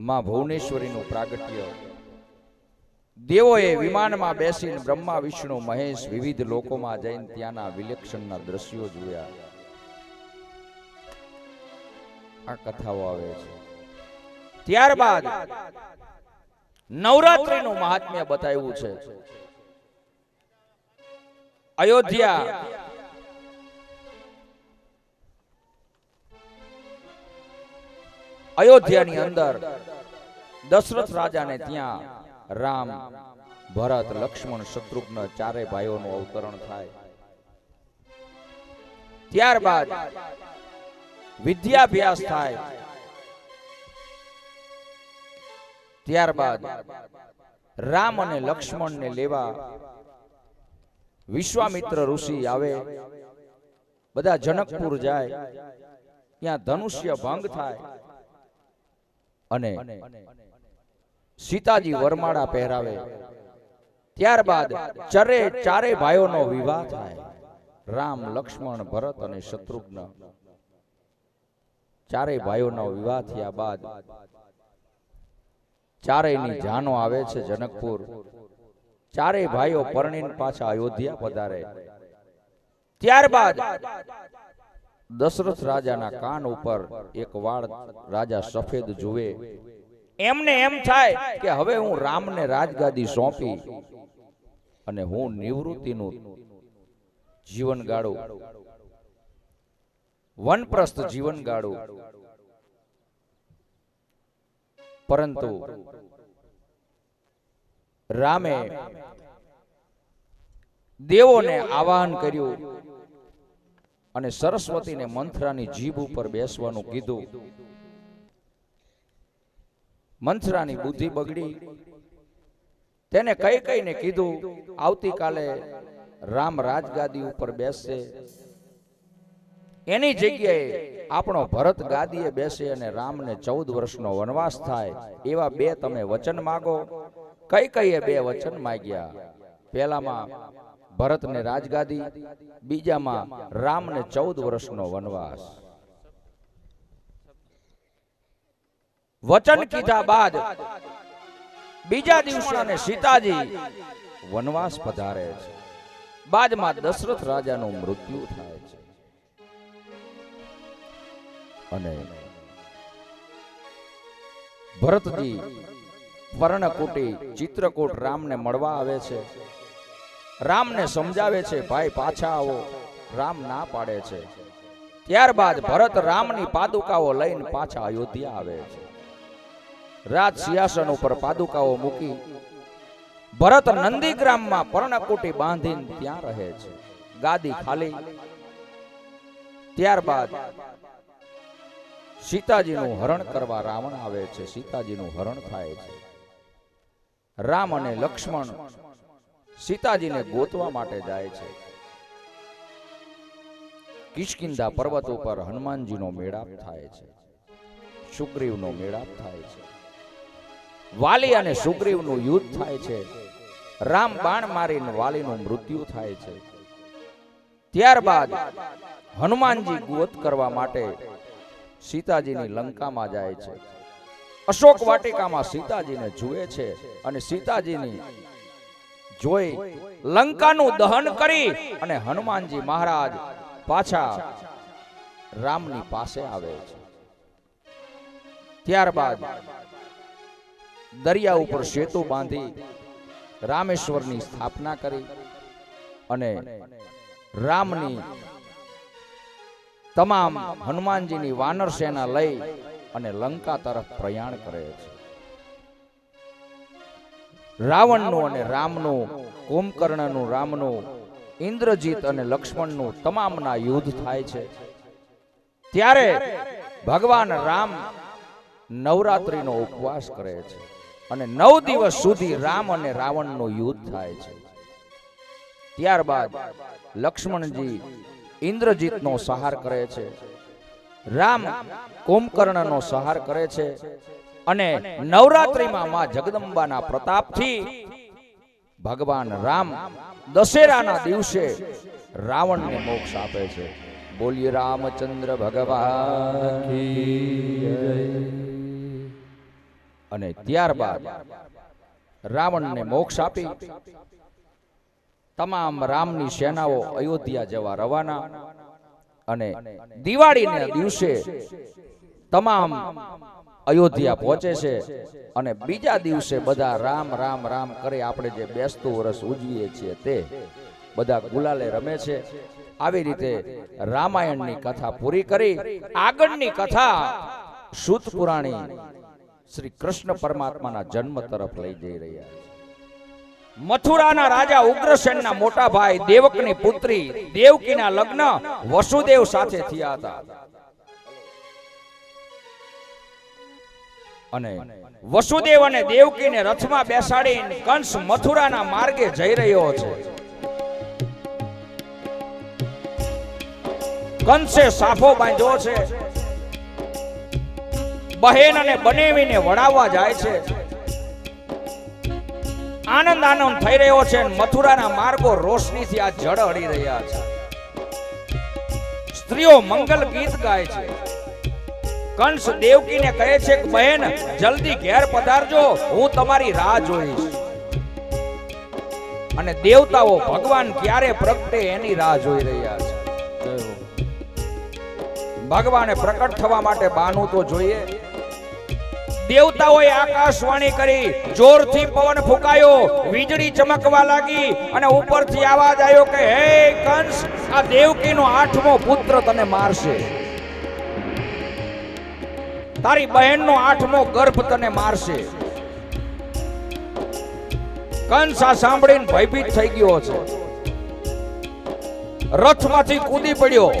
માં ભુવનેશ્વરીનું પ્રાગટ્ય. દેવોએ વિમાનમાં બેસીને બ્રહ્મા, વિષ્ણુ, મહેશ વિવિધ લોકોમાં જઈને ત્યાંના વિલક્ષણના દ્રશ્યો જોયા. આ કથાઓ આવે છે. ત્યારબાદ નવરાત્રીનું મહાત્મ્ય બતાવ્યું છે. અયોધ્યા અયોધ્યાની અંદર દશરથ રાજાને ત્યાં રામ, ભરત, લક્ષ્મણ, શત્રુઘ્ન ચારે ભાઈઓનું અવતરણ થાય. ત્યારબાદ વિદ્યાભ્યાસ થાય. ત્યારબાદ રામ અને લક્ષ્મણને લેવા વિશ્વામિત્ર ઋષિ આવે. બધા જનકપુર જાય. ત્યાં ધનુષ્ય ભંગ થાય. અને સીતાજી વરમાળા પહેરાવે. ત્યારબાદ ચરે ચારે ભાઈઓનો વિવાહ થાય. રામ લક્ષ્મણ ભરત અને શત્રુઘ્ન. ચારે ભાઈઓનો વિવાહ થયા બાદ ચારેયની જાનો આવે છે જનકપુર. ચારે ભાઈઓ પરણીને પાછા અયોધ્યા પધારે. ત્યારબાદ દશરથ રાજાના કાન ઉપર એક વાળ રાજા સફેદ જુએ. એમને એમ થાય કે હવે હું રામને રાજગાદી સોંપી અને હું નિવૃત્તિનું જીવન ગાળું વનપ્રસ્થ જીવન ગાળું પરંતુ રામે દેવોને આવાહન કર્યું અને સરસ્વતીને મંથરાની જીભ ઉપર બેસવાનું કીધું. મંથરાની બુદ્ધિ બગડી. તેને કઈ કઈને કીધું, આવતીકાલે રામ રાજગાદી ઉપર બેસશે. એની જગ્યાએ આપણો ભરત ગાદીએ બેસે અને રામને ચૌદ વર્ષનો વનવાસ થાય. એવા બે તમે વચન માગો. કઈ કઈએ બે વચન માગ્યા. પહેલામાં ભરતને રાજગાદી, બીજામાં રામને ચૌદ વર્ષનો વનવાસ. વચન કીધા બાદ બીજા દિવસે સીતાજી વનવાસ પધારે છે. બાદમાં દશરથ રાજાનું મૃત્યુ થાય છે. અને ભરતજી પર્ણકુટી ચિત્રકૂટ રામને મળવા આવે છે. રામને સમજાવે છે, ભાઈ, પાછા આવો. રામ ના પાડે છે. ત્યારબાદ ભરત રામની પાદુકાઓ લઈને પાછા અયોધ્યા આવે છે. રાજ સિંહાસન ઉપર પાદુકાઓ મૂકી ભરત નંદીગ્રામમાં પર્ણકુટી બાંધીને ત્યાં રહે છે. ગાદી ખાલી. ત્યારબાદ સીતાજીનું હરણ કરવા રાવણ આવે છે. સીતાજીનું હરણ થાય છે. રામ અને લક્ષ્મણ સીતાજીને ગોતવા માટે જાય છે. કિષ્કિંધા પર્વત ઉપર હનુમાનજીનો મેળાપ થાય છે. સુગ્રીવનો મેળાપ થાય છે. વાલી અને સુગ્રીવનું યુદ્ધ થાય છે. રામ બાણ મારીને વાલીનું મૃત્યુ થાય છે. ત્યારબાદ હનુમાનજી ગોત કરવા માટે સીતાજીની લંકામાં જાય છે. અશોક વાટિકામાં સીતાજીને જુએ છે અને સીતાજીની જોઈ લંકાનું દહન કરી અને હનુમાનજી મહારાજ પાછા રામની પાસે આવે છે. ત્યારબાદ દરિયા ઉપર સેતુ બાંધી રામેશ્વરની સ્થાપના કરી અને રામની તમામ હનુમાનજીની વાનર સેના લઈ અને લંકા તરફ પ્રયાણ કરે છે. રાવણનું અને રામનું, કુંભકર્ણનું, રામનું, ઇન્દ્રજીત અને લક્ષ્મણનું તમામના યુદ્ધ થાય છે. ત્યારે ભગવાન રામ નવરાત્રીનો ઉપવાસ કરે છે અને નવ દિવસ સુધી રામ અને રાવણનું યુદ્ધ થાય છે. ત્યારબાદ લક્ષ્મણજી ઇન્દ્રજીતનો સહાર કરે છે. રામ કુંભકર્ણનો સહાર કરે છે. અને નવરાત્રીમાં માં જગદંબાના પ્રતાપથી ભગવાન રામ દશેરાના દિવસે રાવણને મોક્ષ આપે છે. બોલીએ રામચંદ્ર ભગવાન અને ત્યારબાદ રાવણને મોક્ષ આપી તમામ રામની સેનાઓ અયોધ્યા જવા રવાના અને દિવાળીના દિવસે તમામ અયોધ્યા પહોંચે છે અને બીજા દિવસે બધા રામ રામ રામ કરે આપણે જે બેસતું વર્ષ ઉજવીએ છીએ તે. બધા ગુલાલે રમે છે. આવી રીતે રામાયણની કથા પૂરી કરી. આગળની કથા સુત પુરાણી શ્રી કૃષ્ણ પરમાત્માના જન્મ તરફ લઈ જઈ રહ્યા છે. મથુરાના રાજા ઉગ્રસેનના મોટા ભાઈ દેવકની પુત્રી દેવકીના લગ્ન વસુદેવ સાથે થયા હતા. અને વસુદેવ અને દેવકીને રથમાં બેસાડીને કંસ મથુરાના માર્ગે જઈ રહ્યો છે. કંસે સાફો બાંધ્યો છે. બહેન અને બનેવીને વડાવવા જાય છે. આનંદ આનંદ થઈ રહ્યો છે મથુરાના માર્ગો રોશનીથી આ જળ હળી રહ્યા છે. સ્ત્રીઓ મંગલ ગીત ગાય છે. કંસ દેવકીને કહે છે કે, બહેન, જલ્દી ઘેર પધારજો, હું તમારી રાહ જોઈશ. અને દેવતાઓ ભગવાન ક્યારે પ્રગટે એની રાહ જોઈ રહ્યા છે. ભગવાને પ્રકટ થવા માટે બાનું તો જોઈએ. દેવતાઓએ આકાશવાણી કરી, જોરથી પવન ફૂંકાયો, વીજળી ચમકવા લાગી અને ઉપરથી આવાજ આવ્યો કે, હે કંસ, આ દેવકીનો આઠમો પુત્ર તને મારશે. તારી બહેનનો આઠમો ગર્ભ તને મારશે. કંસ આ સાંભળીને ભયભીત થઈ ગયો છે. રથમાંથી કૂદી પડ્યો.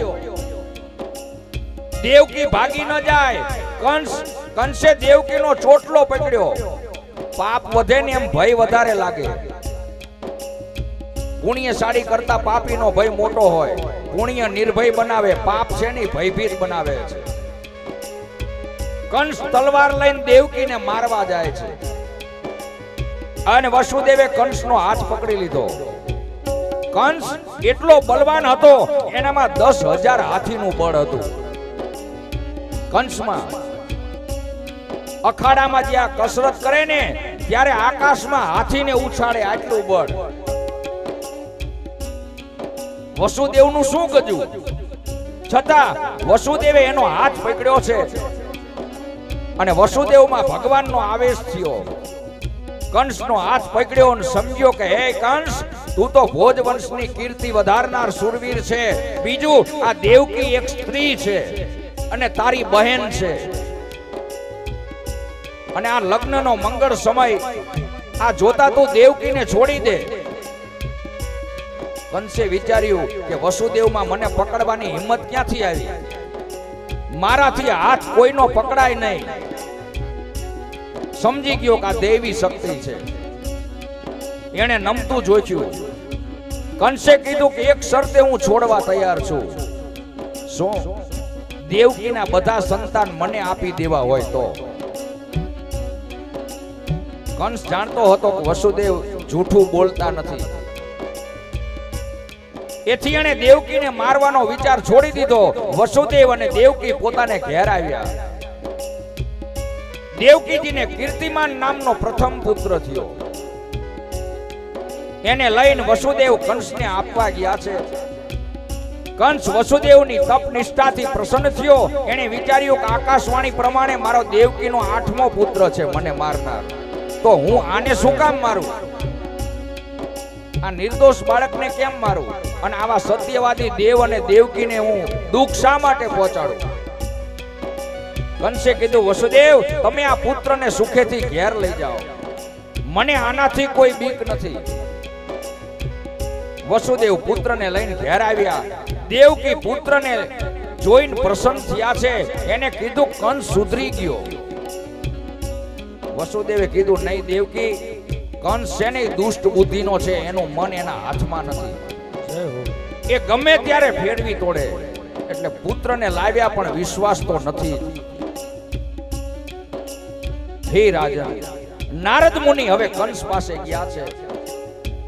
દેવકી ભાગી ન જાય. કંસ, કંસે દેવકીનો ચોટલો પકડ્યો. પાપ વધે ને એમ ભય વધારે લાગે. પુણ્યશાળી કરતા પાપીનો ભય મોટો હોય. પુણ્ય નિર્ભય બનાવે, પાપ છે ને ભયભીત બનાવે છે? કંસ તલવાર લઈને દેવકીને મારવા જાય છે. અને વસુદેવે કંસનો હાથ પકડી લીધો. કંસ એટલો બલવાન હતો, એનામાં દસ હજાર હાથીનું બળ હતું. કંસમાં અખાડામાં જ્યાં કસરત કરે ને, ત્યારે આકાશમાં હાથીને ઉછાળે આટલું બળ. વસુદેવનું શું કર્યું છતાં વસુદેવે એનો હાથ પકડ્યો છે. અને વસુદેવમાં ભગવાનનો આવેશ થયો. કંસનો હાથ પકડ્યો અને સમજ્યો કે, હે કંસ, તું તો ભોજ વંશની કીર્તિ વધારનાર સુરવીર છે. બીજું, આ દેવકી એક સ્ત્રી છે અને તારી બહેન છે. અને આ લગ્નનો મંગળ સમય, આ જોતા તું દેવકીને છોડી દે. કંસે વિચાર્યું કે, વસુદેવમાં મને પકડવાની હિંમત ક્યાંથી આવી? મારાથી હાથ કોઈનો પકડાય નહીં. સમજી ગયો કે આ દેવી શક્તિ છે. એને નમતું જોચ્યું કંસે કીધું કે એક શરતે હું છોડવા તૈયાર છું. શું? દેવકીના બધા સંતાન મને આપી દેવા હોય તો. કંસ જાણતો હતો કે વસુદેવ જૂઠું બોલતા નથી. એથી એણે દેવકીને મારવાનો વિચાર છોડી દીધો. વસુદેવ અને દેવકી પોતાને ઘેર આવ્યા. દેવકીજીને કીર્તિમાન નામનો પ્રથમ પુત્ર થયો. એને લઈને વસુદેવ કંસને આપવા ગયા છે. કંસ વસુદેવની તપ નિષ્ઠાથી પ્રસન્ન થયો. એને વિચાર્યું કે આકાશવાણી પ્રમાણે મારો દેવકીનો આઠમો પુત્ર છે, મને મારનાર. તો હું આને શું કામ મારું? આ નિર્દોષ બાળકને કેમ મારું? અને આવા સત્યવાદી દેવ અને દેવકીને હું દુઃખ શા માટે પહોંચાડું? કંસે કીધું, વસુદેવ, તમે આ પુત્રને સુખેથી ઘેર લઈ જાઓ. મને આનાથી કોઈ બીક નથી. વસુદેવ પુત્રને લઈને ઘેર આવ્યા. દેવકી પુત્રને જોઈને પ્રસન્ન થયા છે. એને કીધું કંસ સુધરી ગયો. વસુદેવે કીધું, નહીં દેવકી કંસ છે ને દુષ્ટ બુદ્ધિનો છે? એનું મન એના હાથમાં નથી. એ ગમે ત્યારે ફેરવી તોડે. એટલે પુત્રને લાવ્યા પણ વિશ્વાસ તો નથી. હે રાજા નારદ મુનિ હવે કંસ પાસે ગયા છે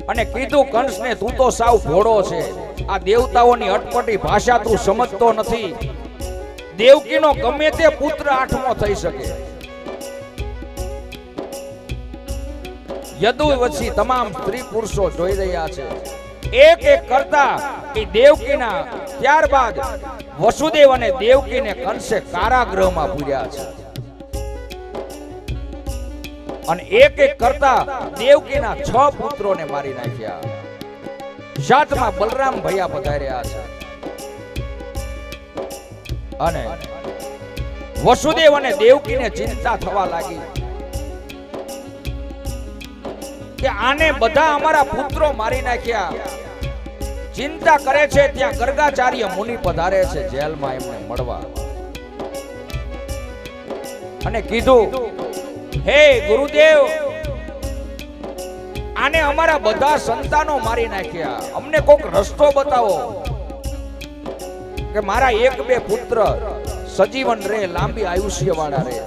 અને કીધું, કંસને તું તો સાવ ભોળો છે. આ દેવતાઓની અટપટી ભાષા તું સમજતો નથી. દેવકીનો ગમે તે પુત્ર આઠમો થઈ શકે. યદુવંશી તમામ સ્ત્રી પુરુષો જોઈ રહ્યા છે. એક એક કરતા એ દેવકીના ત્યારબાદ વસુદેવ અને દેવકીને કંસે કારાગૃહમાં પૂર્યા છે. અને એક એક કરતા દેવકીના છ પુત્રોને મારી નાખ્યા. સાતમાં બલરામ ભૈયા પધાર્યા છે. અને વસુદેવ અને દેવકીને ચિંતા થવા લાગી કે આને બધા અમારા પુત્રો મારી નાખ્યા. ચિંતા કરે છે ત્યાં ગર્ગાચાર્ય મુનિ પધારે છે જેલમાં એમને મળવા. અને કીધું હે ગુરુદેવ, આને અમારા બધા સંતાનો મારી નાખ્યા. અમને કોક રસ્તો બતાવો. કે મારા એક બે પુત્ર સજીવન રે, લાંબી આયુષ્ય વાળા રે.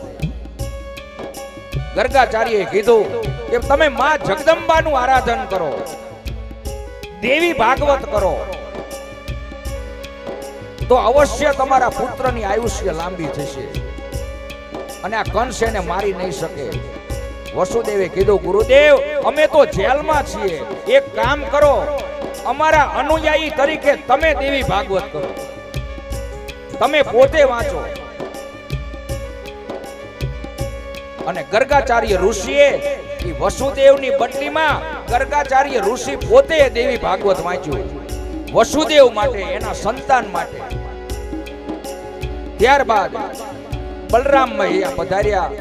ગર્ગાચાર્યએ કીધું કે તમે માં જગદંબાનું આરાધન કરો. દેવી ભાગવત કરો. તો અવશ્ય તમારા પુત્રની આયુષ્ય લાંબી થશે. અને આ કંસ એને મારી નહીં શકે? વસુદેવે કીધું, ગુરુદેવ, અમે તો જેલમાં છીએ. એક કામ કરો. અમારા અનુયાયી તરીકે તમે દેવી ભાગવત કરો. તમે પોતે વાંચો. અને ગર્ગાચાર્ય ઋષિએ એ વસુદેવની બદલીમાં ગર્ગાચાર્ય ઋષિ પોતે દેવી ભાગવત વાંચ્યું. વસુદેવ માટે, એના સંતાન માટે. ત્યારબાદ બલરામ મૈયા પધાર્યા.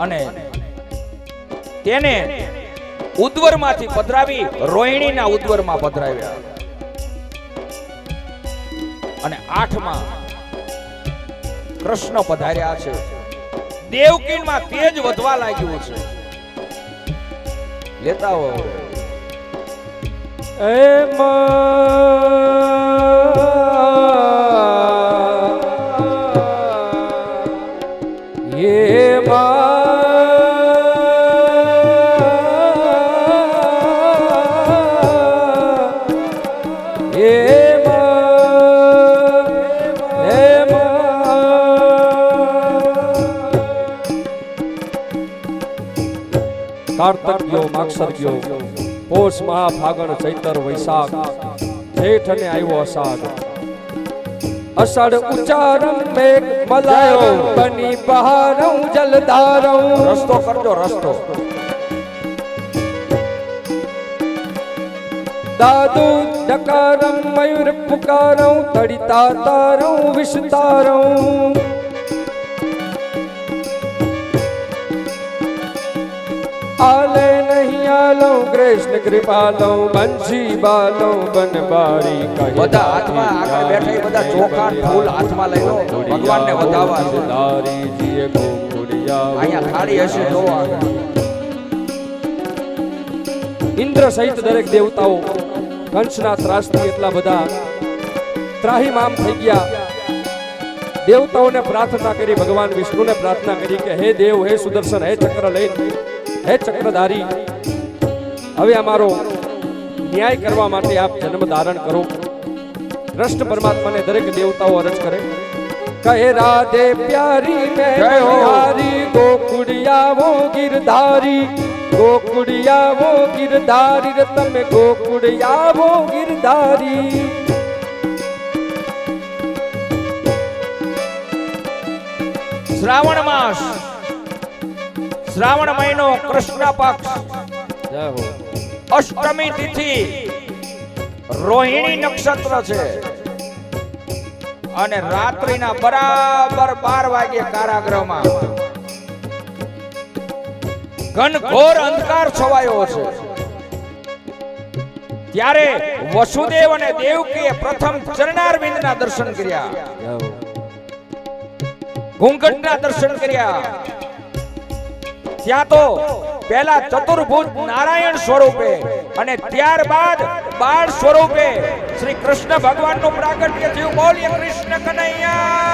અને તેને ઉદ્વરમાંથી પધરાવી રોહિણીના ઉદ્વરમાં પધરાવ્યા. અને આઠમાં કૃષ્ણ પધાર્યા છે. દેવકીમાં તેજ વધવા લાગ્યું છે. લેતા હો કાર્તક્યો માક્ષર્યો પોષ મહા ફાગણ ચૈતર વૈશાખ જેઠ અને આવ્યો અષાઢ. અષાઢ ઉચ્ચારણ મેઘ મલાયો બની બહારું જલધારું રસ્તો કરજો રસ્તો. દાદુ ડકારમ મયુર પુકારઉ તડિતા તારઉ વિસ્તારઉ આલે નહીં આલો કૃષ્ણ કૃપાલો બંશી બાલો બનબારી કહી બધા હાથમાં આગળ બેઠા બધા ચોખા ફૂલ હાથમાં લઈ લો ભગવાનને વધાવવા છે. દારી જીએ ગોકુડિયા અહીંયા થાળી હશે જો ઇન્દ્ર સહિત દરેક દેવતાઓ કંસના ત્રાસથી એટલા બધા ત્રાહીમામ થઈ ગયા. દેવતાઓને પ્રાર્થના કરી ભગવાન વિષ્ણુને પ્રાર્થના કરી કે હે દેવ હે સુદર્શન હે ચક્ર લઈને હે ચક્રધારી હવે અમારો ન્યાય કરવા માટે આપ જન્મ ધારણ કરો. કૃષ્ણ પરમાત્માને દરેક દેવતાઓ અરજ કરે. કહે રાધે પ્યારી મેં હારી હો. બિહારી ગોકુડિયાવો ગિરધારી. ગોકુડિયાવો ગિરધારી રે તમે ગોકુડિયાવો ગિરધારી. શ્રાવણ માસ. શ્રાવણ મહિનો કૃષ્ણ પક્ષ. અષ્ટમી તિથિ રોહિણી નક્ષત્ર છે. અને રાત્રિના બરાબર બાર વાગે કારાગૃહમાં. ઘનઘોર અંધકાર છવાયો છે. ત્યારે વસુદેવ અને દેવકીએ પ્રથમ ચરણારવિંદના દર્શન કર્યા. ઘૂંઘટના દર્શન કર્યા. ત્યાં તો પહેલા ચતુર્ભુજ નારાયણ સ્વરૂપે અને ત્યારબાદ બાળ સ્વરૂપે શ્રી કૃષ્ણ ભગવાનનું પ્રાગટ્ય થયું. બોલીએ કૃષ્ણ કનૈયા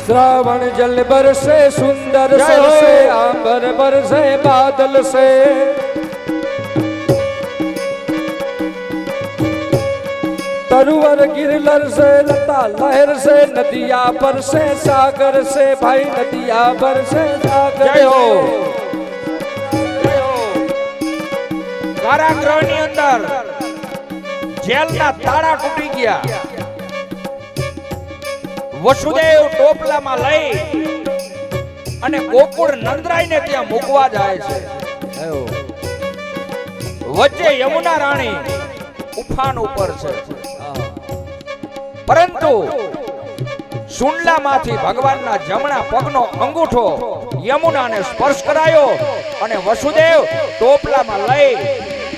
શ્રાવણ જલ બરસે સુંદર જય આંબર બરસે બાદલ સે. સરોવર ગિરલર છે લતા લહેર છે નદિયા પર છે સાગર છે ભાઈ નદિયા પર છે સાગર કારાગ્રહની અંદર જેલના તાળા તૂટી ગયા. વસુદેવ ટોપલામાં લઈ અને ગોકુળ નંદરાય ને ત્યાં મૂકવા જાય છે. વચ્ચે યમુના રાણી ઉફાન ઉપર છે. પરંતુ સુંડલામાંથી ભગવાનના જમણા પગનો અંગૂઠો યમુનાને સ્પર્શ કરાયો અને વસુદેવ ટોપલામાં લઈ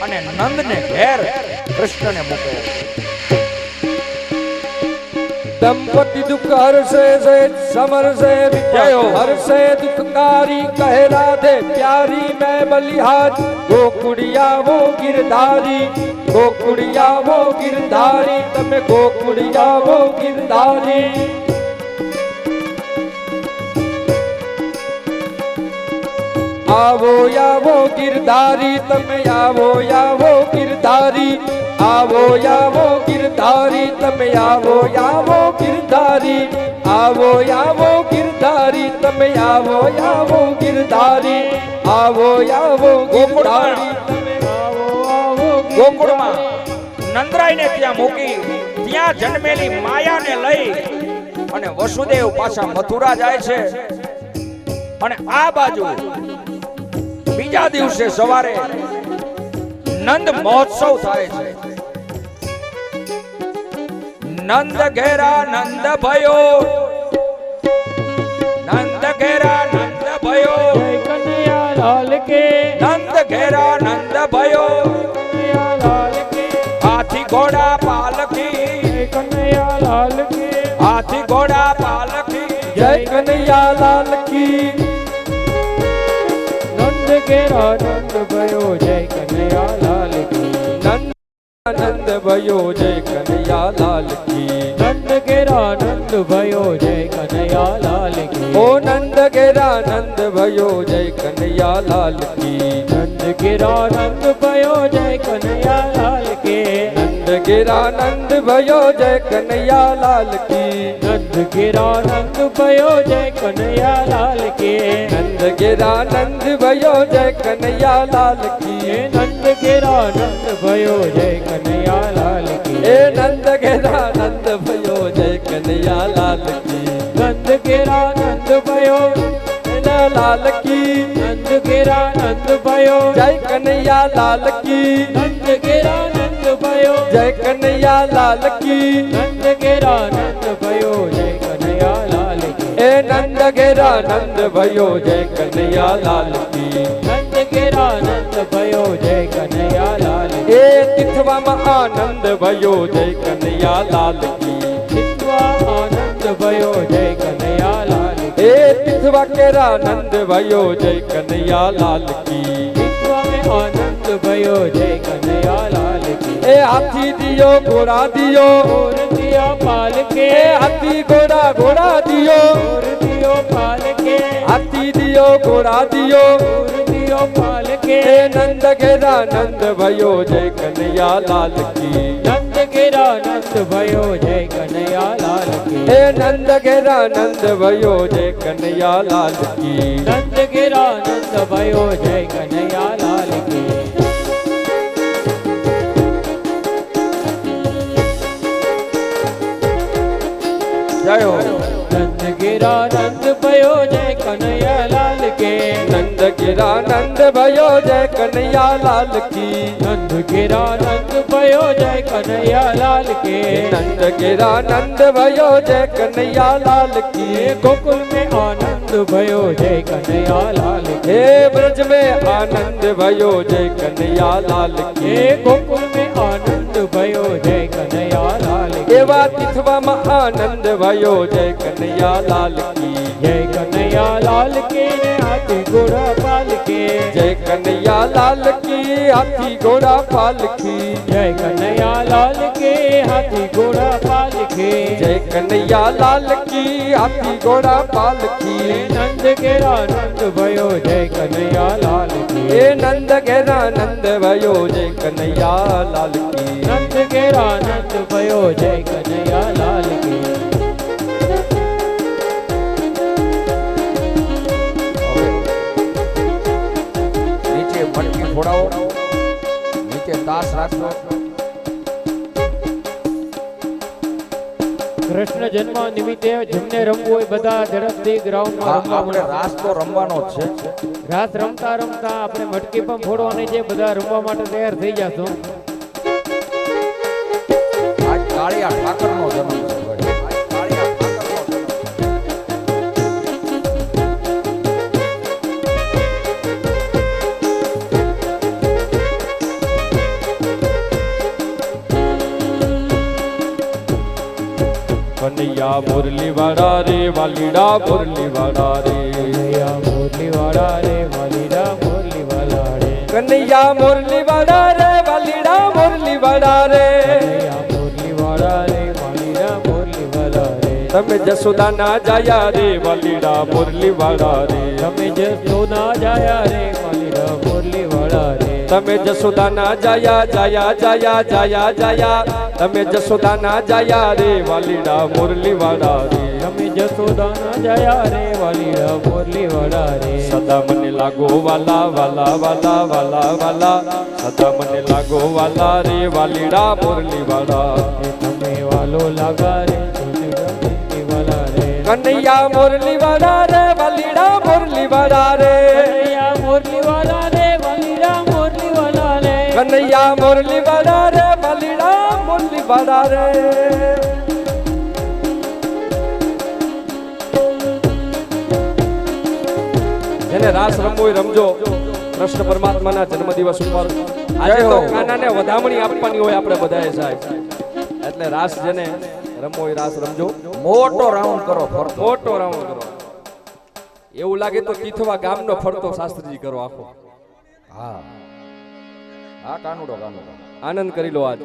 અને નંદને ઘેર કૃષ્ણને મૂક્યો. દંપતિ દુઃખ હરશે સે સમરશે હરશે દુઃખકારી કહે રાધે પ્યારી મેં બલિહાર ગોકુડિયા હો ગિરધારી ગોકુળિયા વો ગિરધારી, તમે ગોકુળિયા વો ગિરધારી. આવો આવો ગિરધારી, તમે આવો આવો ગિરધારી. આવો આવો ગિરધારી, તમે આવો આવો ગિરધારી. આવો આવો ગિરધારી, તમે આવો આવો ગિરધારી. આવો આવો ગોકુળારી ગોકુળમાં નંદરાયને ત્યાં મૂકી ત્યાં જન્મેલી માયાને લઈ અને વસુદેવ પાછા મથુરા જાય છે. અને આ બાજુ બીજા દિવસે સવારે નંદ મહોત્સવ થાય છે. નંદ ઘેરા નંદ ભયો. નંદ ઘેરા નંદ ભયો. કનૈયા લાલ કે નંદ ઘેરા નંદ ભયો. ઘેરા નંદ ભયો જય કનૈયા લાલ કી નંદ આનંદ ભયો જય કનૈયા લાલ કી નંદ ઘેરા નંદ ભયો જય કનૈયા લાલ કી ઓ નંદ ઘેરા નંદ ભયો જય કનૈયા લાલ કી નંદ ઘેરા નંદ ભયો જય કનૈયા લાલ કે નંદ ઘેરા ભયો જય કનૈયા લાલ કી નંદ ઘેરા નંદ ભયો જય કનૈયા લાલ કે. નંદ ઘેરા નંદ ભયો જય કનૈયા લાલ કી નંદ ઘેરા નંદ ભયો જય કનૈયા લાલ કી. એ નંદ ઘેરા નંદ ભયો જય કનૈયા લાલ કી. નંદ ઘેરા નંદ ભયો લાલ કી. નંદ ઘેરા નંદ ભયો જય કનૈયા લાલ કી. નંદ ઘેરા નંદ ભયો જય કનૈયા લાલ કી. નંદ ઘેરા નંદ ભયો, જય કનૈયા લાલ એ નંદ ઘેરા નંદ ભયો, જય કનૈયા લાલ કી. નંદ ઘેરા નંદ ભયો, જય કનૈયા લાલ એ તીર્થવામાં આનંદ ભયો, જય કનૈયા લાલ કી. તિથવા આનંદ ભયો, જય કનૈયા લાલ એ તિથવા કેરા નંદ ભયો, જય કનૈયા લાલ કી. આનંદ ભયો જય કનૈયા લાલ એ હાથી દિયો ઘોડા દિયો દિયો પાલકે હાથી ઘોડા ઘોડા દિયો દિયો પાલકે હાથી દિયો ઘોડા દિયો દિયો પાલકે નંદ ઘેરા નંદ ભયો જય કનૈયા લાલ કી નંદ ઘેરા નંદ ભયો જય કનૈયા લાલ કી એ નંદ ઘેરા નંદ ભયો જય કનૈયા લાલ કી નંદ ઘેરા નંદ ભયો જય કનૈયા લાલ થયો નંદ ગિરાનંદ ભયો જય કનૈયા લાલ કે. નંદ ગિરાનંદ ભયો જય કનૈયા લાલ કી. નંદ ગિરાનંદ ભયો જય કનૈયા લાલ કે. નંદ ગિરાનંદ ભયો જય કનૈયા લાલ કી. ગોકુલ મે આનંદ ભયો જય કનૈયા લાલ હે બ્રજ મે આનંદ ભયો જય કનૈયા લાલ કે ગોકુલ મે આનંદ આનંદ ભયો જય કનૈયા લાલ કી જય કનૈયા લાલ કી ને હાથી ઘોડા પાલકી જય કનૈયા લાલ કી હાથી ઘોડા પાલકી જય કનૈયા લાલ કી હાથી ઘોડા પાલકી જય કનૈયા લાલ કી હાથી ઘોડા પાલકી નંદ કેરા નંદ ભયો જય કનૈયા લાલ કી એ નંદ ઘેરા નંદ ભયો જય કનૈયા લાલ કી નંદ કેરા નંદ ભયો જય ફોડાવો. નીચે તાસ રાખો. કૃષ્ણ જન્મ નિમિત્તે જેમને રમવું હોય બધા ઝડપથી ગ્રાઉન્ડ ગ્રાઉન્ડમાં રમવા આપણે રાસ તો રમવાનો જ છે. રાસ રમતા રમતા આપણે મટકી પણ ફોડવાની છે બધા રમવા માટે તૈયાર થઈ જશો. આજ કાળિયા ઠાકરનો મુરલી વાળા રે વાલીડા મુરલી વાળા રે. મોરલી વાળા રે વાલીડા મોરલી વાલા રે. કનૈયા મુરલી વાળા રે વાલીડા મુરલી વાળા રે. મોરલી વાળા રે વાલીડા મોરલી વાલા રે. તમે જસોદાના જાયા રે વાલીડા મુરલી વાળા રે. તમે જે સોના જાયા રે તમે જસોદાના જાયા જાયા જાયા જાયા જાયા. તમે જસોદાના જાયા રે વાલીડા મુરલી વાળા રે. તમે જસોદાના જાયા રે વાલીડા મોરલી વાળા રે. સદા મને લાગો વાલા વાલા વાલા વાલા વાલા. સદા મને લાગો વાલા રે વાલીડા મુરલી વાળા તમે વાલો લાગા રે કનૈયા મુરલી વાળા રે વાલીડા મુરલી વાળા રે. કનૈયા મુરલી વાળા રે વાલીડા મુરલી વાળા રે જેને રાસ રમવો રમજો. કૃષ્ણ પરમાત્માના જન્મદિવસ ઉપર. આજે તો કાનાને વધામણી આપવાની હોય આપણે બધાએ સાહેબ. એટલે રાસ જેને રમવો હોય રાસ રમજો. મોટો રાઉન્ડ કરો મોટો રાઉન્ડ કરો. એવું લાગે તો કીથવા ગામનો ફરતો શાસ્ત્રીજી કરો આખો. હા. હા કાનુડો કાનુડો આનંદ કરી લો આજ.